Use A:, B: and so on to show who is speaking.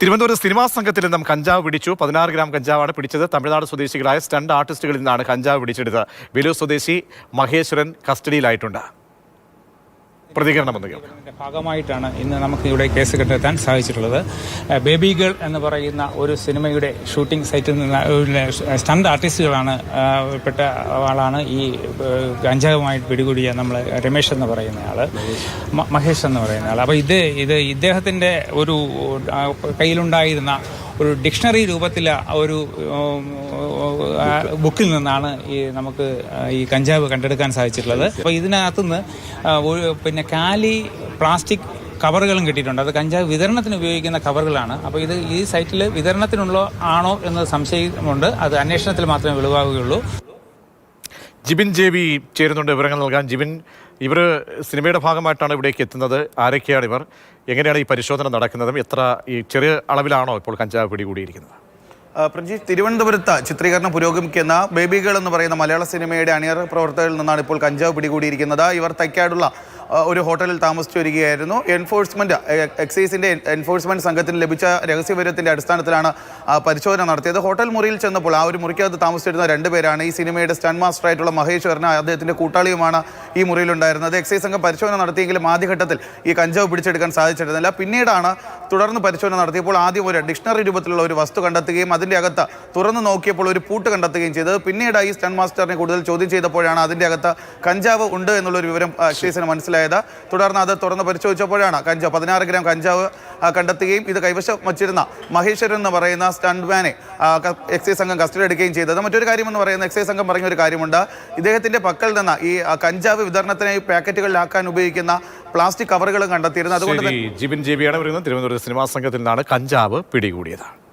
A: Thiruvananthapuram cinema സംഘത്തിൽ നിന്നും കഞ്ചാവ് പിടിച്ചു. പതിനാറ് ഗ്രാം കഞ്ചാവാണ് പിടിച്ചത്. തമിഴ്നാട് സ്വദേശികളായ സ്റ്റണ്ട് ആർട്ടിസ്റ്റുകളിൽ നിന്നാണ് കഞ്ചാവ് പിടിച്ചെടുത്തത്. വിലൂർ സ്വദേശി മഹേശ്വരൻ കസ്റ്റഡിയിലായിട്ടുണ്ട്. പ്രതികരണം ഒന്ന്
B: ഭാഗമായിട്ടാണ് ഇന്ന് നമുക്ക് ഇവിടെ കേസ് കണ്ടെത്താൻ സാധിച്ചിട്ടുള്ളത്. ബേബി ഗേൾ എന്ന് പറയുന്ന ഒരു സിനിമയുടെ ഷൂട്ടിംഗ് സൈറ്റിൽ നിന്ന് സ്റ്റണ്ട് ആർട്ടിസ്റ്റുകളാണ് പെട്ട ആളാണ് ഈ ഗഞ്ചകമായിട്ട് ഗഞ്ചാവുമായി പിടികൂടിയ നമ്മൾ രമേശ് എന്ന് പറയുന്ന ആൾ. മഹേഷ് എന്ന് പറയുന്ന ആൾ അപ്പോൾ ഇത് ഇത് ഇദ്ദേഹത്തിന്റെ ഒരു കയ്യിലുണ്ടായിരുന്ന ഒരു ഡിക്ഷണറി രൂപത്തിൽ ഒരു ബുക്കിൽ നിന്നാണ് ഈ നമുക്ക് ഈ കഞ്ചാവ് കണ്ടെടുക്കാൻ സാധിച്ചിട്ടുള്ളത്. അപ്പോൾ ഇതിനകത്തുനിന്ന് പിന്നെ കാലി പ്ലാസ്റ്റിക് കവറുകളും കിട്ടിയിട്ടുണ്ട്. അത് കഞ്ചാവ് വിതരണത്തിന് ഉപയോഗിക്കുന്ന കവറുകളാണ്. അപ്പോൾ ഇത് ഈ സൈറ്റിൽ വിതരണത്തിനുള്ള ആണോ എന്ന് സംശയമുണ്ട്. അത് അന്വേഷണത്തിൽ മാത്രമേ വെളിവാകുകയുള്ളൂ.
A: ജിബിൻ ജെ വി ചേരുന്നുണ്ട് വിവരങ്ങൾ നൽകാൻ. ജിബിൻ ഇവർ സിനിമയുടെ ഭാഗമായിട്ടാണ് ഇവിടേക്ക് എത്തുന്നത്. ആരൊക്കെയാണ് ഇവർ? എങ്ങനെയാണ് ഈ പരിശോധന നടക്കുന്നതും? എത്ര ഈ ചെറിയ അളവിലാണോ ഇപ്പോൾ കഞ്ചാവ് പിടികൂടിയിരിക്കുന്നത്?
C: പ്രജീഷ് തിരുവനന്തപുരത്ത് ചിത്രീകരണം പുരോഗമിക്കുന്ന ബേബികൾ എന്ന് പറയുന്ന മലയാള സിനിമയുടെ അണിയറ പ്രവർത്തകരിൽ നിന്നാണ് ഇപ്പോൾ കഞ്ചാവ് പിടികൂടിയിരിക്കുന്നത്. ഇവർ തൈക്കാടുള്ള ഒരു ഹോട്ടലിൽ താമസിച്ചു വരികയായിരുന്നു എൻഫോഴ്സ്മെന്റ് എക്സൈസിന്റെ എൻഫോഴ്സ്മെന്റ് സംഘത്തിന് ലഭിച്ച രഹസ്യവിവരത്തിന്റെ അടിസ്ഥാനത്തിലാണ് പരിശോധന നടത്തിയത്. ഹോട്ടൽ മുറിയിൽ ചെന്നപ്പോൾ ആ ഒരു മുറിക്കകത്ത് താമസിച്ചിരുന്ന രണ്ടുപേരാണ് ഈ സിനിമയുടെ സ്റ്റൺ മാസ്റ്റർ ആയിട്ടുള്ള വർണ അദ്ദേഹത്തിന്റെ കൂട്ടാളിയുമാണ് ഈ മുറിയിലുണ്ടായിരുന്നത്. എക്സൈസ് സംഘം പരിശോധന നടത്തിയെങ്കിലും ആദ്യഘട്ടത്തിൽ ഈ കഞ്ചാവ് പിടിച്ചെടുക്കാൻ സാധിച്ചിരുന്നില്ല. പിന്നീടാണ് തുടർന്ന് പരിശോധന നടത്തിയപ്പോൾ ആദ്യം ഒരു ഡിക്ഷണറി രൂപത്തിലുള്ള ഒരു വസ്തു കണ്ടെത്തുകയും അതിന്റെ അകത്ത് തുറന്നു നോക്കിയപ്പോൾ ഒരു പൂട്ട് കണ്ടെത്തുകയും ചെയ്തത്. പിന്നീട് ഈ സ്റ്റൺ മാസ്റ്ററിനെ കൂടുതൽ ചോദ്യം ചെയ്തപ്പോഴാണ് അതിന്റെ അകത്ത് കഞ്ചാവ് ഉണ്ട് എന്നുള്ളൊരു വിവരം അക്ഷീസിന് മനസ്സിലായത്. തുടർന്ന് അത് തുറന്ന് പരിശോധിച്ചപ്പോഴാണ് കഞ്ചാവ് പതിനാറ് ഗ്രാം കഞ്ചാവ് കണ്ടെത്തുകയും ഇത് കൈവശം വച്ചിരുന്ന മഹേശ്വരൻ എന്ന് പറയുന്ന സ്റ്റണ്ട് മാനെ ആ, ക- എക്സൈസ് സംഘം കസ്റ്റഡി എടുക്കുകയും ചെയ്തത്. മറ്റൊരു കാര്യമെന്ന് പറയുന്ന എക്സൈസ് സംഘം പറഞ്ഞ ഒരു കാര്യമുണ്ട്. ഇദ്ദേഹത്തിന്റെ പക്കൽ നിന്ന് ഈ കഞ്ചാവ് വിതരണത്തിനായി പാക്കറ്റുകളിലാക്കാൻ ഉപയോഗിക്കുന്ന പ്ലാസ്റ്റിക് കവറുകളും കണ്ടെത്തിയിരുന്നു. അതുകൊണ്ട്
A: ജിബിൻ ജെ വിയാണ് പറയുന്നത്. തിരുവനന്തപുരം സിനിമാ സംഘത്തിൽ നിന്നാണ് കഞ്ചാവ് പിടികൂടിയത്.